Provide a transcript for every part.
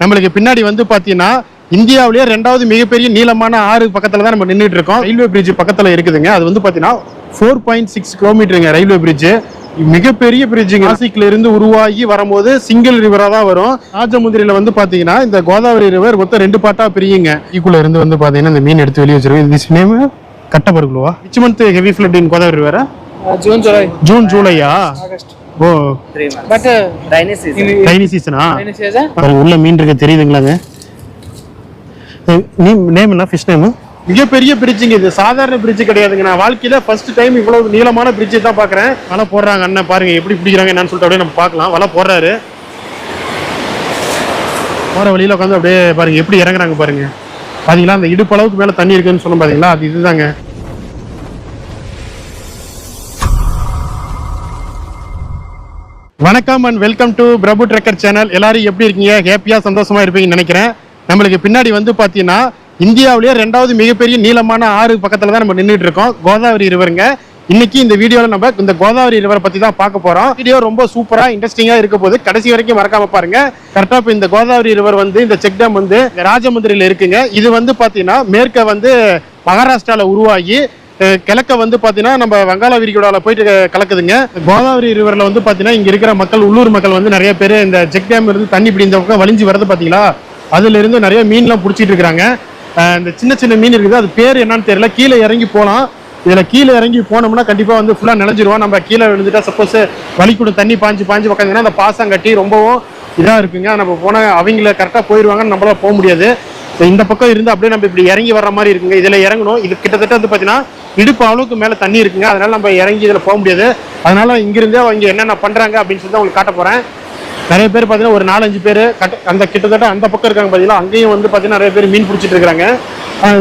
நம்மளுக்கு பின்னாடி வந்து பாத்தீங்கன்னா இந்தியாவிலேயே ரெண்டாவது மிகப்பெரிய நீளமான ஆறு பக்கத்துல தான் நம்ம நின்றுட்டு இருக்கோம். ரயில்வே பிரிட்ஜ் பக்கத்துல இருக்குதுங்க. அது வந்து பாத்தீங்கன்னா ஃபோர் பாயிண்ட் சிக்ஸ் கிலோமீட்டருங்க ரயில்வே பிரிட்ஜ் மிகப்பெரிய பிரிட்ஜுங்க நாசிக்ல இருந்து உருவாகி வரும்போது சிங்கிள் ரிவரா தான் வரும். ராஜமுந்திரியில வந்து பாத்தீங்கன்னா இந்த கோதாவரி ரிவர் மொத்தம் ரெண்டு பாட்டா பிரியுங்க. ஈக்குள்ள இருந்து வந்து பாத்தீங்கன்னா இந்த மீன் எடுத்து வெளியே வச்சிருக்கோம். This name கட்டபருகுலுவா which month heavy flood in Godavari river June, July, June ஜூலையா? August. Oh. In rainy சீசனா season, பாருங்க உள்ள மீன் இருக்கு தெரியுதுங்களாங்க நீ நேம் என்ன? ஃபிஷ் நேம் மிகப்பெரிய பிரிட்ஜுங்க இது. சாதாரண பிரிட்ஜ் கிடையாதுங்க. நான் வாழ்க்கையில ஃபர்ஸ்ட் டைம் இவ்வளவு நீளமான பிரிட்ஜ் தான் பாக்குறேன். வலை போடுறாங்க அண்ணன் பாருங்க எப்படி பிடிக்கிறாங்க என்னன்னு சொல்லிட்டு அப்படியே நம்ம பார்க்கலாம். வலை போடுறாரு. போற வழியில உட்காந்து அப்படியே பாருங்க எப்படி இறங்குறாங்க பாருங்க. பாத்தீங்களா அந்த இடுப்பு அளவுக்கு மேல தண்ணி இருக்குன்னு சொன்னோம் பாத்தீங்களா? அது இதுதாங்க. வணக்கம் and welcome to Prabhu trekker channel எல்லாரும் எப்படி இருக்கீங்க? ஹேப்பியாக சந்தோஷமாக இருப்பீங்கன்னு நினைக்கிறேன். நம்மளுக்கு பின்னாடி வந்து பார்த்தீங்கன்னா இந்தியாவிலேயே ரெண்டாவது மிகப்பெரிய நீளமான ஆறு பக்கத்தில் தான் நம்ம நின்றுட்டு இருக்கோம். கோதாவரி ரிவருங்க. இன்னைக்கு இந்த வீடியோவில் நம்ம இந்த கோதாவரி ரிவரை பற்றி தான் பார்க்க போகிறோம் வீடியோ ரொம்ப சூப்பராக இன்ட்ரெஸ்டிங்காக இருக்க போது கடைசி வரைக்கும் மறக்காம பாருங்க. கரெக்டா இப்போ இந்த கோதாவரி ரிவர் வந்து இந்த செக் டேம் வந்து ராஜமந்திரியில் இருக்குங்க. இது வந்து பார்த்தீங்கன்னா மேற்க வந்து மகாராஷ்டிராவில் உருவாகி கிழக்க வந்து பார்த்தீங்கன்னா நம்ம வங்காள விரிகுடாவில் போயிட்டு கலக்குதுங்க. கோதாவரி ரிவரில் வந்து பார்த்தீங்கன்னா இங்கே இருக்கிற மக்கள் உள்ளூர் மக்கள் வந்து நிறைய பேர் இந்த செக் டேம் இருந்து தண்ணி இப்படி இந்த பக்கம் வலிஞ்சு வருது பார்த்தீங்களா அதுலேருந்து நிறைய மீன்லாம் பிடிச்சிட்டு இருக்கிறாங்க. இந்த சின்ன சின்ன மீன் இருக்குது. அது பேர் என்னன்னு தெரியல. கீழே இறங்கி போகலாம் இதில் கீழே இறங்கி போனோம்னா கண்டிப்பாக வந்து ஃபுல்லாக நினைஞ்சிருவோம் நம்ம கீழே விழுந்துட்டா சப்போஸ் வலிக்கூட தண்ணி பாஞ்சு பாஞ்சு உட்காந்துங்கன்னா அந்த பாசம் கட்டி ரொம்பவும் இதாக இருக்குங்க. நம்ம போனால் அவங்கள கரெக்டாக போயிடுவாங்கன்னு நம்மளால் போக முடியாது. இந்த பக்கம் இருந்து அப்படியே நம்ம இப்படி இறங்கி வர்ற மாதிரி இருக்குங்க. இதுல இறங்கணும். இது கிட்டத்தட்ட வந்து பாத்தீங்கன்னா இடுப்பு அளவுக்கு மேல தண்ணி இருக்குங்க. அதனால நம்ம இறங்கி இதுல போக முடியாது. அதனால இங்கிருந்தே அவங்க என்னென்ன பண்றாங்க அப்படின்னு சொல்லி தான் உங்களுக்கு காட்ட போறேன். நிறைய பேர் பார்த்தீங்கன்னா ஒரு நாலஞ்சு பேர் கட் அந்த கிட்டத்தட்ட அந்த பக்கம் இருக்காங்க பார்த்தீங்கன்னா அங்கேயும் வந்து பார்த்தீங்கன்னா நிறைய பேர் மீன் பிடிச்சிட்டு இருக்காங்க.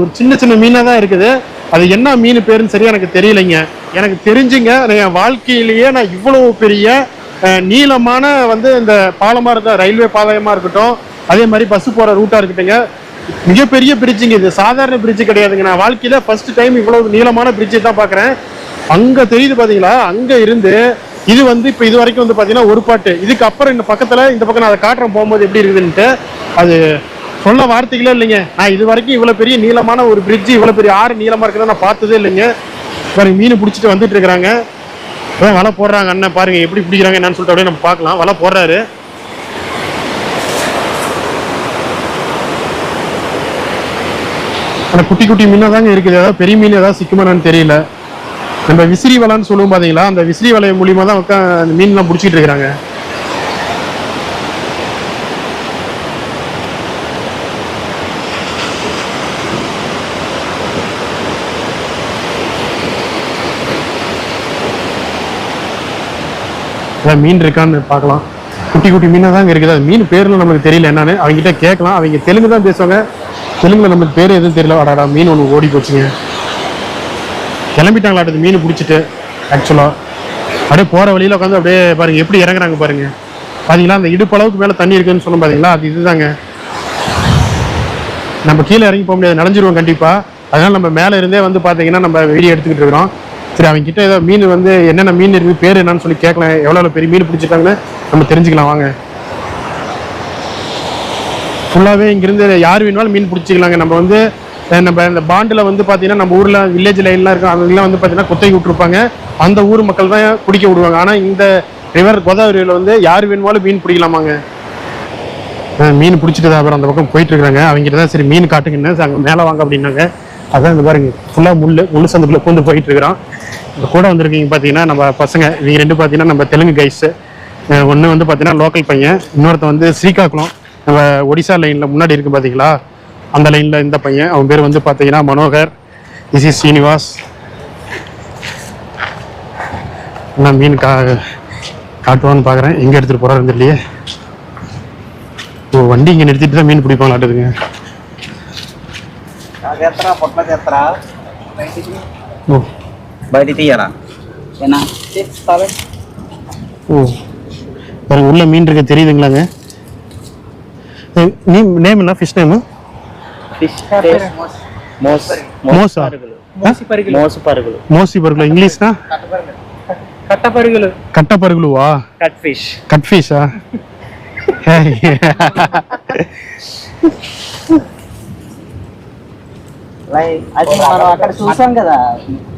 ஒரு சின்ன சின்ன மீனாக தான் இருக்குது. அது என்ன மீன் பேருன்னு சரியா எனக்கு தெரியலைங்க. எனக்கு தெரிஞ்சுங்க. என் வாழ்க்கையிலேயே நான் இவ்வளவு பெரிய நீளமான வந்து இந்த பாலமாக இருந்த ரயில்வே பாதையமாக இருக்கட்டும் அதே மாதிரி பஸ் போகிற ரூட்டாக இருக்கட்டுங்க மிகப்பெரிய பிரிட்ஜுங்க இது. சாதாரண பிரிட்ஜு கிடையாதுங்க. நான் வாழ்க்கையில் ஃபர்ஸ்ட் டைம் இவ்வளவு நீளமான பிரிட்ஜை தான் பார்க்குறேன். அங்கே தெரியுது பார்த்தீங்களா அங்கே இருந்து இது வந்து இப்போ இது வரைக்கும் வந்து பார்த்தீங்கன்னா ஒரு பாட்டு. இதுக்கு அப்புறம் இந்த பக்கத்தில் இந்த பக்கம் நான் அதை காட்டுறேன் போகும்போது எப்படி இருக்குதுன்ட்டு. அது சொல்ல வார்த்தைகளே இல்லைங்க. நான் இது வரைக்கும் இவ்வளோ பெரிய நீளமான ஒரு பிரிட்ஜு இவ்வளோ பெரிய ஆறு நீளமாக இருக்கிறத நான் பார்த்ததே இல்லைங்க. பாருங்க மீன் பிடிச்சிட்டு வந்துட்டு இருக்கிறாங்க. அதான் வலை போடுறாங்க அண்ணன் பாருங்க எப்படி பிடிக்கிறாங்க என்னன்னு சொல்லிட்டு அப்படியே நம்ம பார்க்கலாம். வலை போடுறாரு. ஆனால் குட்டி குட்டி மீனாக தாங்க இருக்குது. ஏதாவது பெரிய மீன் ஏதாவது சிக்குமானு தெரியல. நம்ம விசிறி வலைன்னு சொல்லுவோம் பார்த்தீங்களா அந்த விசிறி வலை மூலியமா தான் உட்கா அந்த மீன்லாம் பிடிச்சிட்டு இருக்கிறாங்க. ஏதாவது மீன் இருக்கான்னு பார்க்கலாம். குட்டி குட்டி மீனாக தாங்க இருக்குது. அது மீன் பேரில் நமக்கு தெரியல என்னன்னு. அவங்ககிட்ட கேட்கலாம். அவங்க தெலுங்கு தான் பேசுவாங்க. தெலுங்குல நமக்கு பேர் எதுவும் தெரியல. அடாடா மீன் ஒன்று ஓடி போச்சுங்க. கிளம்பிட்டாங்களாட்டது மீன் பிடிச்சிட்டு ஆக்சுவலாக அப்படியே போகிற வழியில் உட்காந்து அப்படியே பாருங்க எப்படி இறங்குறாங்க பாருங்க. பார்த்தீங்களா அந்த இடுப்பு அளவுக்கு மேலே தண்ணி இருக்குன்னு சொன்னோம் பார்த்தீங்களா அது இதுதாங்க. நம்ம கீழே இறங்கி போக முடியாது நனைஞ்சிருவோம் கண்டிப்பாக அதனால் நம்ம மேலே இருந்தே வந்து பார்த்தீங்கன்னா நம்ம வீடியோ எடுத்துக்கிட்டு இருக்கிறோம். சரி அவங்க கிட்ட ஏதோ மீன் வந்து என்னென்ன மீன் இருக்குது பேர் என்னன்னு சொல்லி கேட்கலாம். எவ்வளோ பெரிய மீன் பிடிச்சிட்டாங்கன்னு நம்ம தெரிஞ்சுக்கலாம் வாங்க. ஃபுல்லாகவே இங்கேருந்து யார் வேணுமாலும் மீன் பிடிச்சிக்கலாங்க. நம்ம வந்து நம்ம இந்த பாண்டில் வந்து பார்த்தீங்கன்னா நம்ம ஊரில் வில்லேஜ் லைன்லாம் இருக்கும் அதெல்லாம் வந்து பார்த்தீங்கன்னா குத்தகை விட்டுருப்பாங்க. அந்த ஊர் மக்கள் தான் பிடிக்க விடுவாங்க. ஆனால் இந்த ரிவர் கோதாவரியில் வந்து யார் வேணுமாலும் மீன் பிடிக்கலாமாங்க. மீன் பிடிச்சிட்டு தான் அப்புறம் அந்த பக்கம் போயிட்டு இருக்காங்க அவங்க தான் சரி மீன் காட்டுங்கன்னு அங்கே மேலே வாங்க அப்படின்னாங்க. அதான் இந்த பாருங்க ஃபுல்லாக முள் முள் சந்துக்குள்ளே பூந்து போயிட்டு இருக்கிறோம் கூட வந்திருக்கீங்க பார்த்தீங்கன்னா நம்ம பசங்க இவங்க ரெண்டு பார்த்தீங்கன்னா நம்ம தெலுங்கு கைஸு ஒன்று வந்து பார்த்தீங்கன்னா லோக்கல் பையன் இன்னொருத்தன் வந்து ஸ்ரீகாக்குளம் நம்ம ஒடிசா லைனில் முன்னாடி இருக்கு பார்த்தீங்களா அந்த லைனில் இந்த பையன் அவன் பேர் வந்து பார்த்தீங்கன்னா மனோகர் இஸ் இஸ் ஸ்ரீனிவாஸ் நான் மீன் கா காட்டுவான்னு பார்க்குறேன் எங்கே எடுத்துகிட்டு போகிறாரு தெரியலையே ஓ வண்டி இங்கே நிறுத்திட்டு தான் மீன் பிடிப்பாங்களாட்டுதுங்க జాగ్రత్త పొట్ల చేస్తారా ஓ బయట తీయరా ఏనా ஓ பாருங்க உள்ள மீன் இருக்க தெரியுதுங்களாங்க நேம் நேம் என்ன ஃபிஷ் நேமு ఫిష్ మోస్ మోసా? పరుగులు మోసి పరుగులు మోసు పరుగులు மோசி பருகுல இங்கிலீஷ்னா కట్ట పరుగులు கட்ட பருகுலுவா కట్ ఫిష్ கட் ஃபிஷ்ஷா అది మనం అక్కడ చూసాం కదా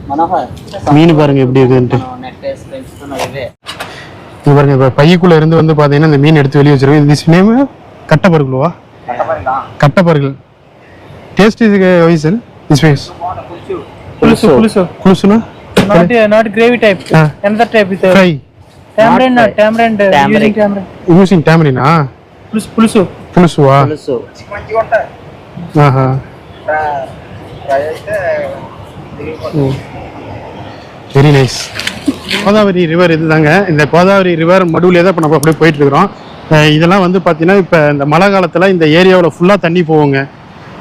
మనోహర్ மீன் பாருங்க எப்படி இருக்குன்ட்டு మనం నెట్ వేసి పెంచుతున్నాం ఇవే இது பாருங்க இப்ப பைக்குள்ள இருந்து வந்து பாத்தீங்கன்னா இந்த மீன் எடுத்து வெளியே வச்சிருக்கோம் திஸ் நேம் கட்டப்பருகுலவா கட்டப்பருகள் டேஸ்ட் இது வைசல் திஸ் ஃபேஸ் పులుసు పులుసు குலுசுனா not not gravy type Ah. Another type with fry tamarind fry. Tamarind Tamarind. Using tamarind using டேமரினா పులుసు పులుసు புலுசுவா పులుసు ஆஹா வெரி நைஸ் கோதாவரி ரிவர் இதுதாங்க இந்த கோதாவரி ரிவர் மடுவுலே தான் இப்போ நம்ம அப்படியே போயிட்டு இருக்கிறோம் அஹ் இதெல்லாம் வந்து பார்த்தீங்கன்னா இப்போ இந்த மழை காலத்தில் இந்த ஏரியாவில் ஃபுல்லாக தண்ணி போகுங்க.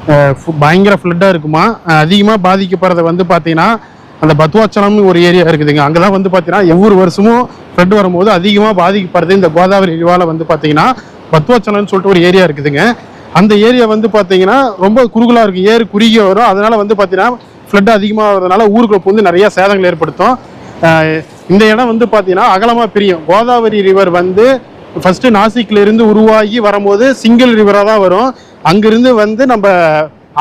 ஃபு- பயங்கர ஃப்ளட்டாக இருக்குமா? அதிகமாக பாதிக்கப்படுறது வந்து பார்த்தீங்கன்னா அந்த பத்வாச்சலம்னு ஒரு ஏரியா இருக்குதுங்க. அங்கே தான் வந்து பார்த்தீங்கன்னா ஒவ்வொரு வருஷமும் ஃப்ளட் வரும்போது அதிகமாக பாதிக்கப்படுறது இந்த கோதாவரி ரிவாவில் வந்து பார்த்தீங்கன்னா பத்வாச்சலம்னு சொல்லிட்டு ஒரு ஏரியா இருக்குதுங்க. அந்த ஏரியா வந்து பார்த்தீங்கன்னா ரொம்ப குறுகலாக இருக்கும் ஏறு குறுகிய வரும். அதனால் வந்து பார்த்தீங்கன்னா ஃப்ளட் அதிகமாக வரதுனால ஊருக்குள்ள வந்து நிறையா சேதங்கள் ஏற்படுத்தும். இந்த இடம் வந்து பார்த்தீங்கன்னா அகலமாக பிரியும். கோதாவரி ரிவர் வந்து ஃபஸ்ட்டு நாசிக்லேருந்து உருவாகி வரும்போது சிங்கிள் ரிவராக தான் வரும். அங்கிருந்து வந்து நம்ம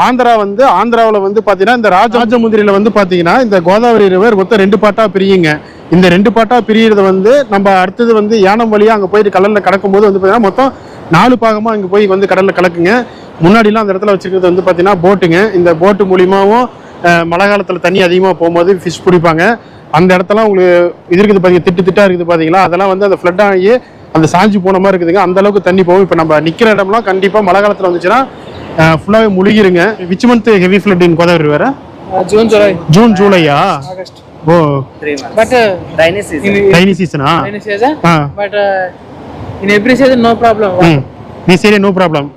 ஆந்திரா வந்து ஆந்திராவில் வந்து பார்த்தீங்கன்னா இந்த ராஜராஜமுந்திரியில் வந்து பார்த்தீங்கன்னா இந்த கோதாவரி ரிவர் மொத்தம் ரெண்டு பாட்டாக பிரியுங்க. இந்த ரெண்டு பாட்டாக பிரியறது வந்து நம்ம அடுத்தது வந்து யானம் வழியாக அங்கே போயிட்டு கடலில் கடக்கும்போது வந்து பார்த்தீங்கன்னா மொத்தம் நாலு பாகமாக அங்கே போய் வந்து கடலில் கலக்குங்க. முன்னாடிலாம் அந்த இடத்துல வச்சுருக்கிறது வந்து பார்த்தீங்கன்னா போட்டுங்க. இந்த போட்டு மூலியமாகவும் மழை காலத்தில் தண்ணி அதிகமாக போகும்போது ஃபிஷ் பிடிப்பாங்க. அந்த இடத்துல உங்களுக்கு இது இருக்குது பார்த்தீங்க திட்டு திட்டாக இருக்குது பார்த்தீங்களா அதெல்லாம் வந்து அந்த ஃப்ளட் ஆகி அந்த சாஞ்சி போன மாதிரி இருக்குதுங்க. அந்த அளவுக்கு தண்ணி போகும். இப்போ நம்ம நிற்கிற இடம்லாம் கண்டிப்பாக மழை காலத்தில் வந்துச்சுன்னா ஃபுல்லாகவே முழுகிருங்க. Which month heavy flood in Godavari வேற? June July. ஜூன் ஜூலையா? ஓ. But tiny season rainy சீசனா rainy but in every season no problem நீ area no problem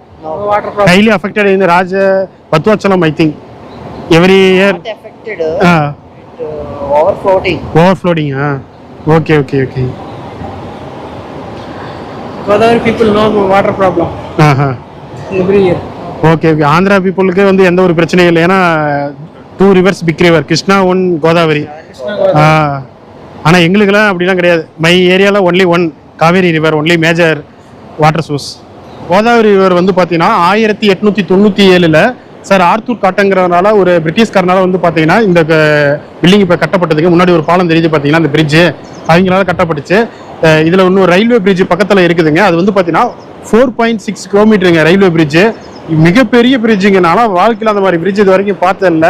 water highly affected in Raja Bhadrachalam I think every year affected over floating over floating okay okay okay Godavari people no water problem Uh-huh. Every year okay okay Andhra பீப்புளுக்கு வந்து எந்த ஒரு பிரச்சனையும் இல்லை ஏன்னா two rivers big river Krishna one Godavari ஆனால் எங்களுக்கெல்லாம் அப்படிலாம் கிடையாது மை ஏரியாவில் only one Kaveri river only major water source Godavari river வந்து பார்த்தீங்கன்னா ஆயிரத்தி எட்நூற்றி தொண்ணூற்றி ஏழில் சார் ஆர்த்தூர் காட்டங்கிறதுனால ஒரு பிரிட்டிஷ்காரனால வந்து பார்த்தீங்கன்னா இந்த பில்டிங் இப்போ கட்டப்பட்டதுக்கு முன்னாடி ஒரு பாலம் தெரியுது பார்த்தீங்கன்னா அந்த பிரிட்ஜு அவங்களால கட்டப்பட்டுச்சு. இதில் ஒன்று இன்னும் ரயில்வே பிரிட்ஜ் பக்கத்தில் இருக்குதுங்க. அது வந்து பார்த்தீங்கன்னா ஃபோர் பாயிண்ட் சிக்ஸ் கிலோமீட்டருங்க ரயில்வே பிரிட்ஜ் மிகப்பெரிய பிரிட்ஜுங்கனால வாழ்க்கையில் அந்த மாதிரி பிரிட்ஜ் இது வரைக்கும் பார்த்ததில்ல.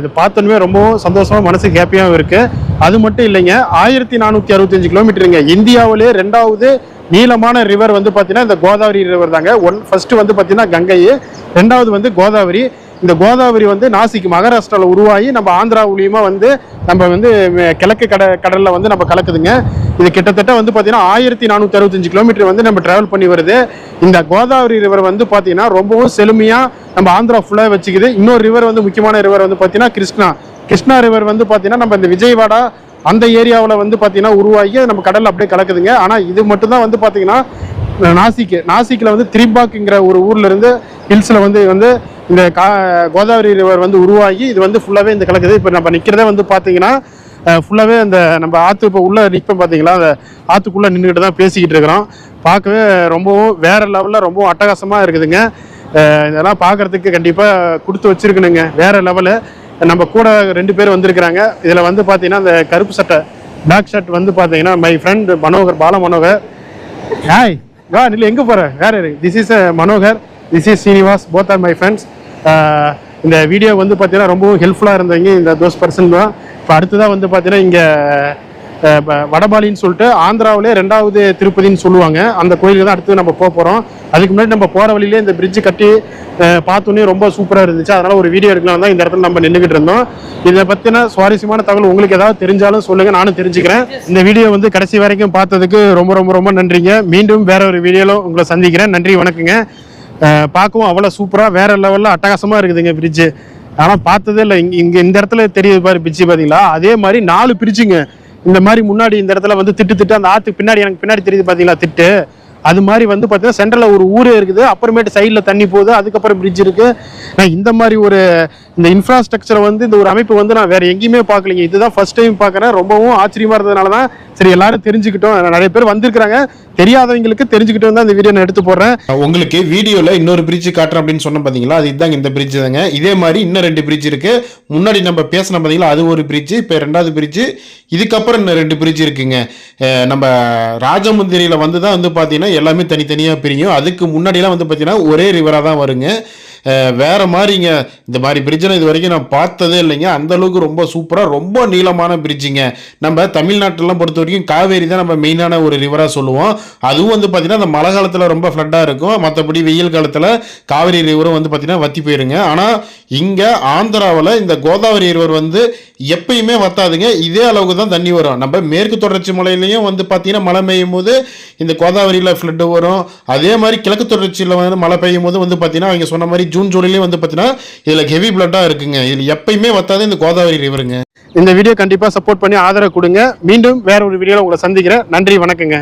இது பார்த்தோன்னே ரொம்பவும் சந்தோஷமாக மனசுக்கு ஹாப்பியாகவும் இருக்குது அது மட்டும் இல்லைங்க ஆயிரத்தி நானூற்றி அறுபத்தஞ்சு கிலோமீட்டருங்க இந்தியாவிலே ரெண்டாவது நீளமான ரிவர் வந்து பார்த்தீங்கன்னா இந்த கோதாவரி ரிவர் தாங்க. ஒன் ஃபர்ஸ்ட் வந்து பார்த்தீங்கன்னா கங்கை ரெண்டாவது வந்து கோதாவரி. இந்த கோதாவரி வந்து நாசிக் மகாராஷ்டிராவில் உருவாகி நம்ம ஆந்திரா வந்து நம்ம வந்து கிழக்கு கட கடலில் வந்து நம்ம கலக்குதுங்க. இது கிட்டத்தட்ட வந்து பார்த்தீங்கன்னா ஆயிரத்தி நானூற்றி அறுபத்தஞ்சு கிலோமீட்டர் வந்து நம்ம டிராவல் பண்ணி வருது. இந்த கோதாவரி ரிவர் வந்து பார்த்தீங்கன்னா ரொம்பவும் செழுமையாக நம்ம ஆந்திரா ஃபுல்லாக வச்சுக்குது. இன்னொரு ரிவர் வந்து முக்கியமான ரிவர் வந்து பார்த்தீங்கன்னா கிருஷ்ணா. கிருஷ்ணா ரிவர் வந்து பார்த்தீங்கன்னா நம்ம இந்த விஜயவாடா அந்த ஏரியாவில் வந்து பார்த்தீங்கன்னா உருவாகி நம்ம கடலில் அப்படியே கலக்குதுங்க. ஆனால் இது மட்டும்தான் வந்து பார்த்தீங்கன்னா நாசிக் நாசிக்கில் வந்து திரிபாக்குங்கிற ஒரு ஊர்லேருந்து ஹில்ஸில் வந்து வந்து இந்த கா கோதாவரி ரிவர் வந்து உருவாகி இது வந்து ஃபுல்லாகவே இந்த கலக்குது. இப்போ நம்ம நிற்கிறதே வந்து பார்த்தீங்கன்னா ஃபுல்லாகவே அந்த நம்ம ஆற்று இப்போ உள்ளே நிற்போம் பார்த்தீங்களா அந்த ஆற்றுக்குள்ளே நின்றுக்கிட்டு தான் பேசிக்கிட்டு இருக்கிறோம். பார்க்கவே ரொம்பவும் வேற லெவலில் ரொம்பவும் அட்டகாசமாக இருக்குதுங்க. இதெல்லாம் பார்க்கறதுக்கு கண்டிப்பாக கொடுத்து வச்சிருக்கணுங்க. வேறு லெவலு நம்ம கூட ரெண்டு பேர் வந்திருக்கிறாங்க. இதில் வந்து பார்த்தீங்கன்னா அந்த கருப்பு சட்டை பிளாக் ஷர்ட் வந்து பார்த்தீங்கன்னா மை ஃப்ரெண்ட் மனோகர் பால மனோகர் ஹாய் வா நில்லு எங்கே போகிற வேற this is Manohar. This is Srinivas both are my friends இந்த வீடியோ வந்து பார்த்தீங்கன்னா ரொம்பவும் ஹெல்ப்ஃபுல்லாக இருந்தவங்க இந்த தோஸ் பர்சன் தான். இப்போ அடுத்ததாக வந்து பார்த்தீங்கன்னா இங்கே வடபாலின்னு சொல்லிட்டு ஆந்திராவிலே ரெண்டாவது திருப்பதின்னு சொல்லுவாங்க. அந்த கோயிலுக்கு தான் அடுத்து நம்ம போக போகிறோம் அதுக்கு முன்னாடி நம்ம போகிற வழியிலே இந்த பிரிட்ஜ் கட்டி பார்த்தோன்னே ரொம்ப சூப்பராக இருந்துச்சு. அதனால் ஒரு வீடியோ எடுக்கலாம் தான் இந்த இடத்துல நம்ம நின்றுக்கிட்டு இருந்தோம். இதை பற்றின சுவாரஸ்யமான தகவல் உங்களுக்கு ஏதாவது தெரிஞ்சாலும் சொல்லுங்கள் நானும் தெரிஞ்சுக்கிறேன். இந்த வீடியோ வந்து கடைசி வரைக்கும் பார்த்ததுக்கு ரொம்ப ரொம்ப ரொம்ப நன்றிங்க. மீண்டும் வேற ஒரு வீடியோவில் உங்களை சந்திக்கிறேன். நன்றி வணக்கங்க. பார்க்கவும் அவ்வளோ சூப்பராக வேற லெவலில் அட்டகாசமாக இருக்குதுங்க பிரிட்ஜு ஆனால் பார்த்ததே இல்லை. இங்கே இங்கே இந்த இடத்துல தெரியுது பாரு பிரிட்ஜு பார்த்தீங்களா? அதே மாதிரி நாலு பிரிட்ஜுங்க இந்த மாதிரி முன்னாடி இந்த இடத்துல வந்து திட்டு திட்டு அந்த ஆற்றுக்கு பின்னாடி எனக்கு பின்னாடி தெரியுது பார்த்தீங்களா திட்டு. அது மாதிரி வந்து பார்த்தீங்கன்னா சென்டரில் ஒரு ஊரே இருக்குது. அப்புறமேட்டு சைடில் தண்ணி போகுது. அதுக்கப்புறம் பிரிட்ஜ் இருக்கு. நான் இந்த மாதிரி ஒரு இந்த இன்ஃப்ராஸ்ட்ரக்சரை வந்து இந்த ஒரு அமைப்பு வந்து நான் வேற எங்கேயுமே பார்க்கலீங்க. இதுதான் ஃபர்ஸ்ட் டைம் பார்க்குறேன். ரொம்பவும் ஆச்சரியமா இருந்ததுனால தான் சரி எல்லாரும் தெரிஞ்சுக்கிட்டோம். நிறைய பேர் வந்திருக்கிறாங்க. தெரியாதவங்களுக்கு தெரிஞ்சுக்கிட்டு வந்து அந்த வீடியோ நான் எடுத்து போடுறேன். உங்களுக்கு வீடியோவில் இன்னொரு பிரிட்ஜ் காட்டுறேன் அப்படின்னு சொன்ன பார்த்தீங்களா அது இதாங்க இந்த பிரிட்ஜ் தாங்க. இதே மாதிரி இன்னும் ரெண்டு பிரிட்ஜ் இருக்கு. முன்னாடி நம்ம பேசின பார்த்தீங்களா அது ஒரு பிரிட்ஜ் இப்போ ரெண்டாவது பிரிட்ஜ் இதுக்கப்புறம் இன்னும் ரெண்டு பிரிட்ஜ் இருக்குங்க. நம்ம ராஜமுந்திரியில் வந்து தான் வந்து பார்த்தீங்கன்னா எல்லாமே தனித்தனியாக பிரியும். அதுக்கு முன்னாடிலாம் வந்து பார்த்தீங்கன்னா ஒரே ரிவராக தான் வருங்க. வேறு மாதிரிங்க. இந்த மாதிரி பிரிட்ஜெலாம் இது வரைக்கும் நான் பார்த்ததே இல்லைங்க. அந்தளவுக்கு ரொம்ப சூப்பராக ரொம்ப நீளமான பிரிட்ஜுங்க நம்ம தமிழ்நாட்டிலலாம் பொறுத்த வரைக்கும் காவேரி தான் நம்ம மெயினான ஒரு ரிவராக சொல்லுவோம். அதுவும் வந்து பார்த்திங்கன்னா அந்த மழை காலத்தில் ரொம்ப ஃப்ளட்டாக இருக்கும். மற்றபடி வெயில் காலத்தில் காவேரி ரிவரும் வந்து பார்த்தீங்கன்னா வத்தி போயிருங்க. ஆனால் இங்கே ஆந்திராவில் இந்த கோதாவரி ரிவர் வந்து எப்பயுமே வத்தாதுங்க. இதே அளவுக்கு தான் தண்ணி வரும். நம்ம மேற்கு தொடர்ச்சி மலையிலையும் வந்து பார்த்திங்கன்னா மழை பெய்யும் போது இந்த கோதாவரியில் ஃப்ளட்டு வரும். அதே மாதிரி கிழக்கு தொடர்ச்சியில் வந்து மழை பெய்யும் போது வந்து பார்த்தீங்கன்னா அவங்க சொன்ன மாதிரி ஜூன் ஜூலைலேயும் வந்து பார்த்தீங்கன்னா இதில் ஹெவி பிளட்டாக இருக்குங்க. இதில் எப்பயுமே வத்தாது இந்த கோதாவரி ரிவருங்க இந்த வீடியோ கண்டிப்பாக சப்போர்ட் பண்ணி ஆதரவு கொடுங்க. மீண்டும் வேற ஒரு வீடியோவில் உங்களை சந்திக்கிறேன். நன்றி வணக்கங்க.